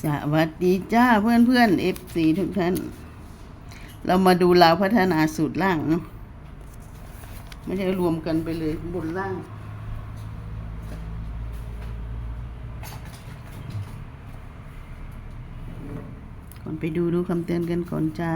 สวัสดีจ้าเพื่อนเพื่อนเอฟซีทุกท่าน เรามาดูเราพัฒนาสูตรล่างเนาะไม่ได้รวมกันไปเลยบนล่าง ก่อนไปดูดูคำเตือนกันก่อนจ้า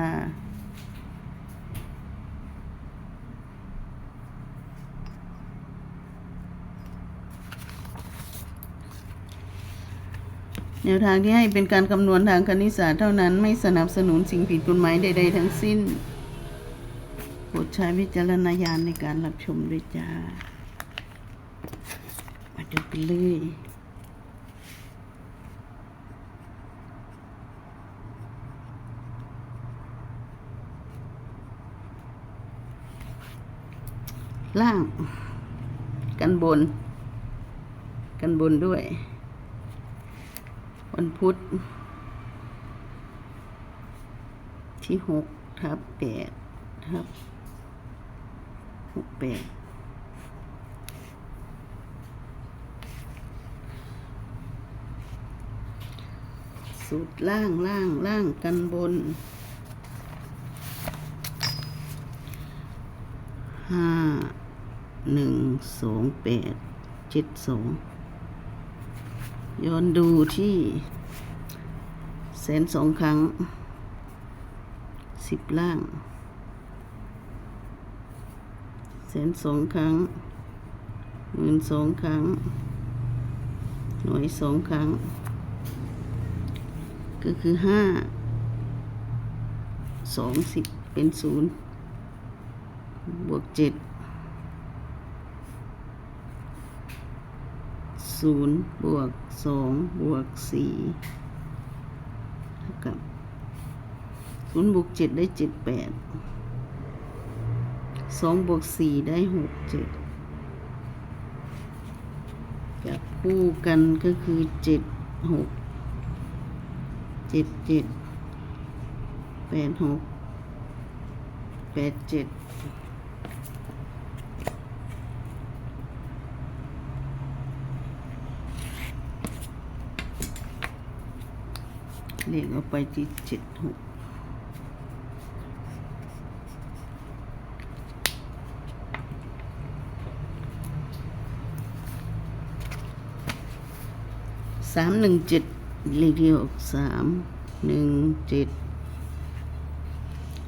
แนวทางที่ให้เป็นการคำนวณทางคณิตศาสตร์เท่านั้นไม่สนับสนุนสิ่งผิดกฎหมายใด ๆ ทั้งสิ้นโปรดใช้วิจารณญาณในการรับชมด้วยจ้า มาดูกันเลยล่าง กันบน กันบนด้วย วันพุธที่หกทับแปดทับหกแปดสูตรล่างล่างล่างกันบนห้าหนึ่งสองแปดเจ็ดสอง ย้อนดูที่แสนสองครั้งสิบล่างแสนสองครั้งหมื่นสองครั้ง หน่วยสองครั้ง ก็คือห้าสองสิบเป็นศูนย์บวกเจ็ด ศูนย์บวกสองบวกสี่เท่ากับศูนย์บวกเจ็ดได้เจ็ดแปดสองบวกสี่ได้หกเจ็ดจับคู่กันก็คือเจ็ดหกเจ็ดเจ็ดแปดหกแปดเจ็ด เลขเอาไปที่เจ็ดหกสามหนึ่งเจ็ดเลขที่หกสามหนึ่งเจ็ด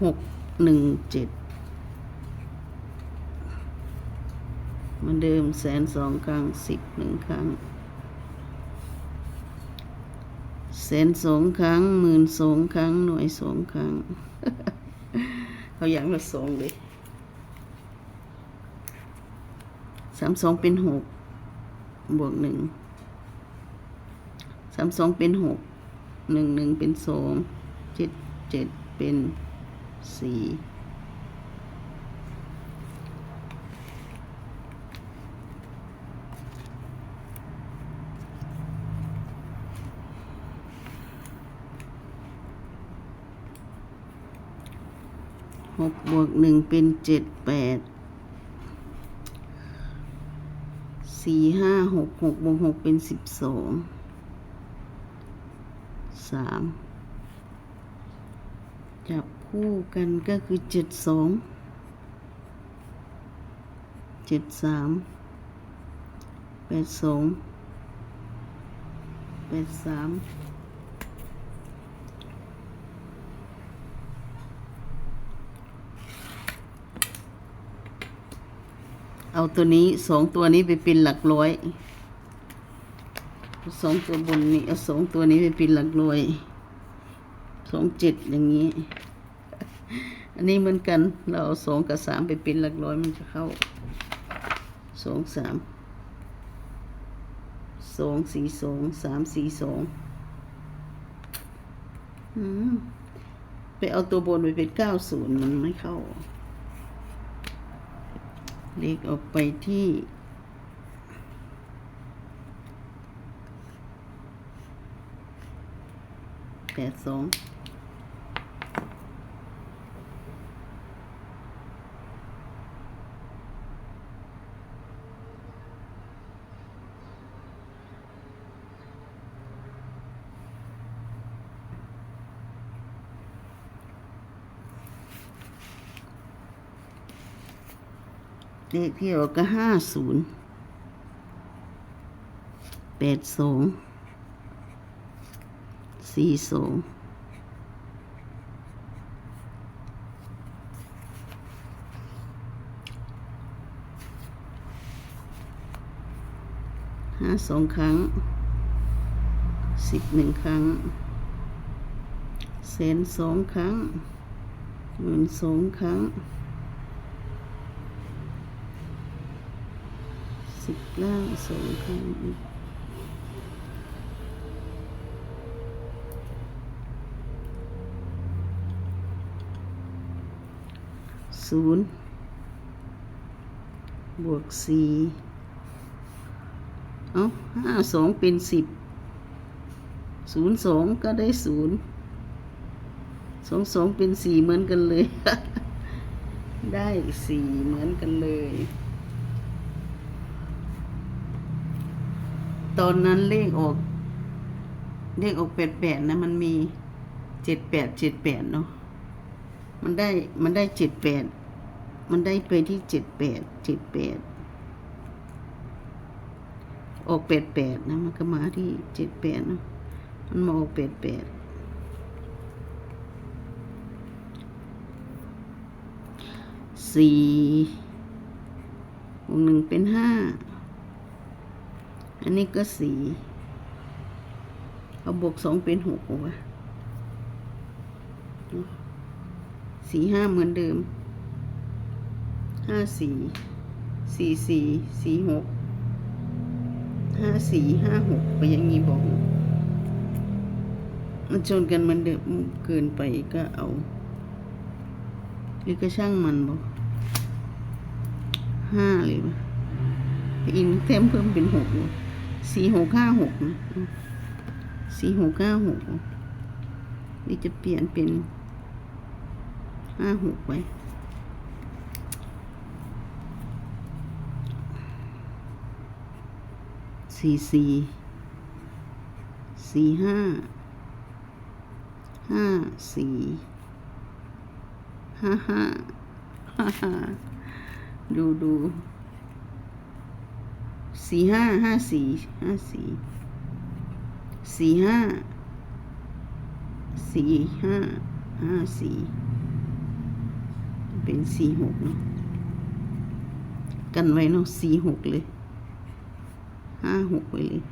หกหนึ่งเจ็ดมือนเดิมแสนสองครั้งสิบหนึ่งครั้ง แสนสองครั้งหมื่นสองครั้งหน่วยสองครั้ง เขาอย่างละสองเลยสามสองเป็นหกบวกหนึ่งสามสองเป็นหกหนึ่งหนึ่งเป็นสองเจ็ดเจ็ดเป็นสี่ หกบวกหนึ่งเป็นเจ็ดแปดสี่ห้าหกหกบวกหกเป็นสิบสองสามจับคู่กันก็คือเจ็ดสองเจ็ดสามแปดสองแปดสาม เอาตัวนี้สองตัวนี้ไปเป็นหลักร้อยสองตัวบนนี้เอาสองตัวนี้ไปเป็นหลักร้อยสองเจ็ดอย่างนี้ อันนี้เหมือนกัน เราเอาสองกับสามไปเป็นหลักร้อยมันจะเข้าสองสามสองสี่สองสามสี่สองไปเอาตัวบนไปเป็นเก้าศูนย์มันไม่เข้า เล็กออกไปที่แปดสอง เลขที่ออกก็ห้าศูนย์แปดสองสี่สองห้าสองครั้งสิบหนึ่งครั้งแสนสองครั้งหมื่นสองครั้ง สิบ ล่างสองครั้งศูนย์บวกสี่เอาห้าสองเป็นสิบศูนย์สองก็ได้ศูนย์สองสองเป็นสี่เหมือนกันเลย ได้สี่เหมือนกันเลย ตอนนั้นเลขออก เลขออกแปดแปดนะ มันมีเจ็ดแปดเจ็ดแปดเนาะมันได้มันได้เจ็ดแปดมันได้ไปที่เจ็ดแปดเจ็ดแปดออกแปดแปดนะ มันก็มาที่เจ็ดแปดเนาะมันมาออกแปดแปดสี่วงหนึ่งเป็นห้า อันนี้ก็สี่เอาบวกสองเป็นหกวะสี่ห้าเหมือนเดิม ห้าสี่สี่สี่สี่หก ห้าสี่ห้าหกไปอยังงี้บอก มันชนกันเหมือนเดิมเกินไปก็เอา หรือก็ช่างมันบอก ห้าเลยวะอินเต็มเพิ่มเป็นหกวะ สี่หกห้าหกสี่หกห้าหกนี่จะเปลี่ยนเป็นห้าหกไว้สี่สี่สี่ห้าห้าสี่ห้าห้าห้าห้าดูดู สี่ห้าห้าสี่ห้าสี่สี่ห้าสี่ห้าห้าสี่เป็นสี่หกเนาะกันไว้เนาะสี่หกเลยห้าหกไว้เลย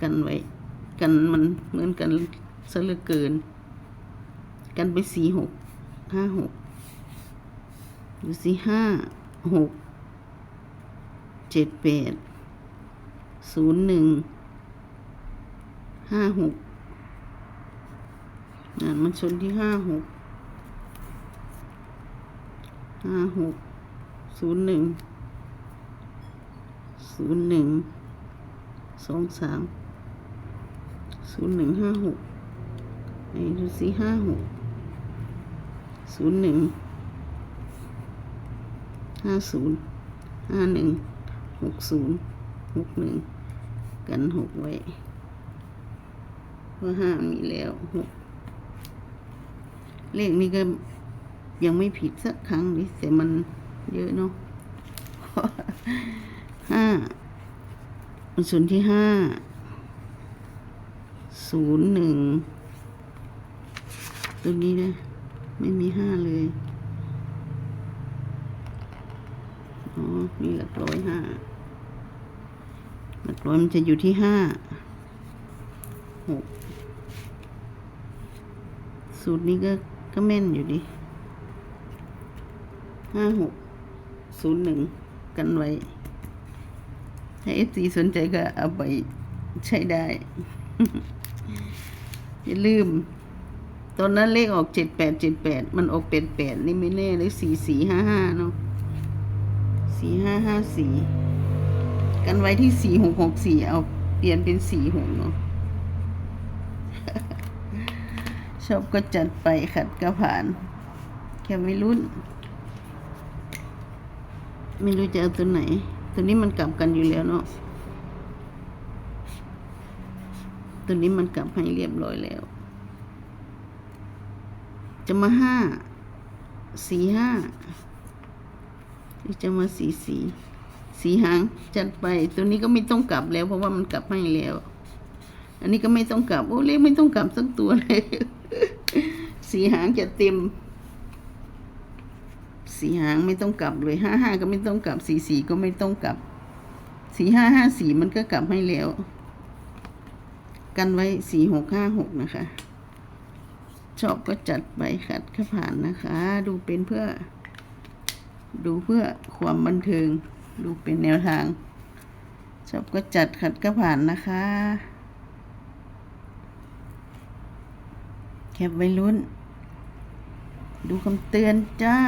กันไว้ กันมันเหมือนกันซะเหลือเกิน กันไปสี่หกห้าหกดูสิห้าหก เจ็ดแปดศูนย์หนึ่งห้าหกนั่นมันชนที่ห้าหกห้าหกศูนย์หนึ่งศูนย์หนึ่งสองสามศูนย์หนึ่งห้าหกไหนดูสิห้าหกศูนย์หนึ่งห้าศูนย์ห้าหนึ่ง หกศูนย์หกหนึ่งกันหกไว้เพราะห้ามีแล้วหกเลขนี้ก็ยังไม่ผิดสักครั้งเลยแต่มันเยอะเนาะห้าศูนย์ที่ห้าศูนย์หนึ่งตัวนี้นะ ไม่มีห้าเลยอ๋อมีหลักร้อยห้า หลักร้อยมันจะอยู่ที่ห้าหกสูตรนี้ก็ก็แม่นอยู่ดิห้าหกศูนย์หนึ่งกันไว้ ถ้าเอฟซีสนใจก็เอาไปใช้ได้ อย่าลืม ตอนนั้นเลขออกเจ็ดแปดเจ็ดแปดมันออกเป็นแปดนี่ไม่แน่เลยสี่สี่ห้าห้าเนาะสี่ห้าห้าสี่ กันไว้ที่สี่หกหกสี่เอาเปลี่ยนเป็นสี่หกเนาะชอบก็จัดไปขัดก็ผ่าน แค่ไม่รุ่น ไม่รู้จะเอาตัวไหน ตัวนี้มันกลับกันอยู่แล้วเนาะตัวนี้มันกลับให้เรียบร้อยแล้ว จะมาห้าสี่ห้าหรือจะมาสีสี สีหางจัดไป ตัวนี้ก็ไม่ต้องกลับแล้ว เพราะว่ามันกลับให้แล้ว อันนี้ก็ไม่ต้องกลับ โอ้เล็กไม่ต้องกลับสักตัวเลย สีหางจะเต็ม สีหางไม่ต้องกลับเลยห้าห้าก็ไม่ต้องกลับสีสีก็ไม่ต้องกลับ สีห้าห้าสีมันก็กลับให้แล้ว กันไว้สี่หกห้าหกนะคะ ชอบก็จัดไปขัดก็ผ่านนะคะ ดูเป็นเพื่อ ดูเพื่อความบันเทิง ดูเป็นแนวทาง ชอบก็จัดขัดก็ผ่านนะคะ แคปไว้ลุ้น ดูคำเตือนจ้า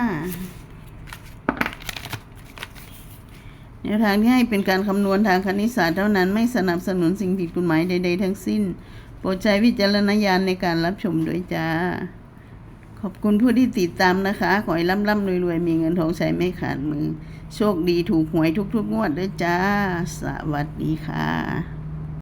แนวทางที่ให้เป็นการคำนวณทางคณิตศาสตร์เท่านั้นไม่สนับสนุนสิ่งผิดกฎหมายใด ๆ ทั้งสิ้น โปรดใช้วิจารณญาณในการรับชมด้วยจ้า ขอบคุณผู้ที่ติดตามนะคะ ขอให้ร่ำร่ำรวยๆมีเงินทองใช้ไม่ขาดมือ โชคดีถูกหวยทุกๆงวดด้วยจ้า สวัสดีค่ะ